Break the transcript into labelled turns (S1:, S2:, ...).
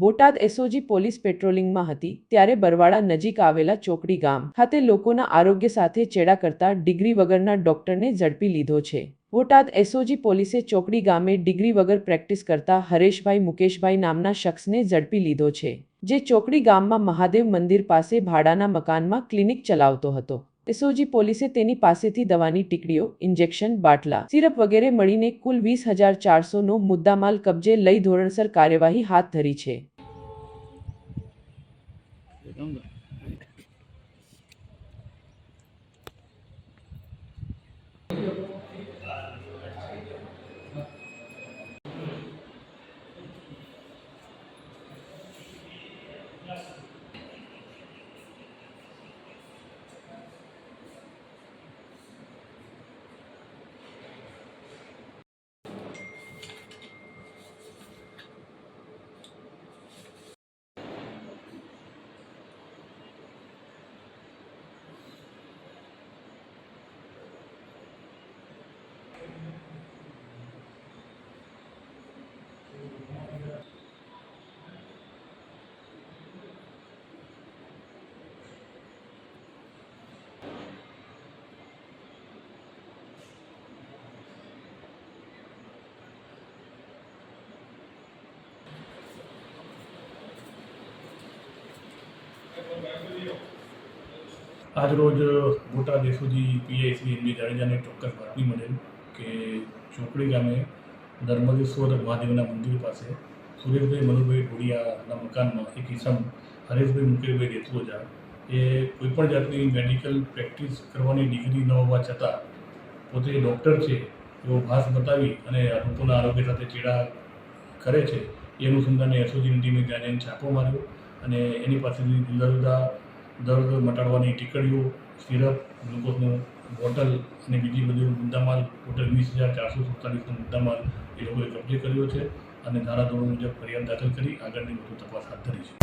S1: Botad SOG police પેટ્રોલિંગમાં હતી ત્યારે બરવાડા નજીક આવેલા ચોકડી ગામ ખાતે લોકોના આરોગ્ય સાથે ચેડા કરતા ડિગ્રી વગરના ડોક્ટરને ઝડપી લીધો છે. બોટાદ એસઓજી પોલીસે ચોકડી ગામે ડિગ્રી વગર પ્રેક્ટિસ કરતા હરેશભાઈ મુકેશભાઈ નામના શખ્સને ઝડપી લીધો છે, જે ચોકડી ગામમાં મહાદેવ મંદિર પાસે ભાડાના મકાનમાં ક્લિનિક ચલાવતો હતો. એસઓજી પોલીસે તેની પાસેથી દવાની ટીકડીઓ, ઇન્જેક્શન, બાટલા, સિરપ વગેરે મળીને કુલ વીસ હજાર ચારસોનો મુદ્દામાલ કબજે લઈ ધોરણસર કાર્યવાહી હાથ ધરી છે.
S2: આજરોજ Botad SOG PI Shri MB જાડેજાને ચોક્કસ બાતમી મળેલ કે ચોકડી ગામે નર્મદેશ્વર મહાદેવના મંદિર પાસે સુરેશભાઈ મનુભાઈ ઢોડિયાના મકાનમાં એક ઈસમ હરેશભાઈ મુકેશભાઈ દેતરોજા એ કોઈપણ જાતની મેડિકલ પ્રેક્ટિસ કરવાની ડિગ્રી ન હોવા છતાં પોતે ડૉક્ટર છે એવો ભાસ બતાવી અને લોકોના આરોગ્ય સાથે ચેડા કરે છે. એ અનુસંધાને એસઓજીની ટીમે જઈને છાપો માર્યો. અને એની પાસેથી જુદા જુદા દર્દ મટાડવાની ટીકડીઓ, સિરપ, ગ્લુકોઝનું બોટલ અને બીજી બધી મુદ્દામાલ, ટોટલ વીસ હજાર ચારસો સુડતાલીસનો મુદ્દામાલ એ લોકોએ કબજે કર્યો છે અને ધારાધોરણ મુજબ ફરિયાદ દાખલ કરી આગળની વધુ તપાસ હાથ ધરી છે.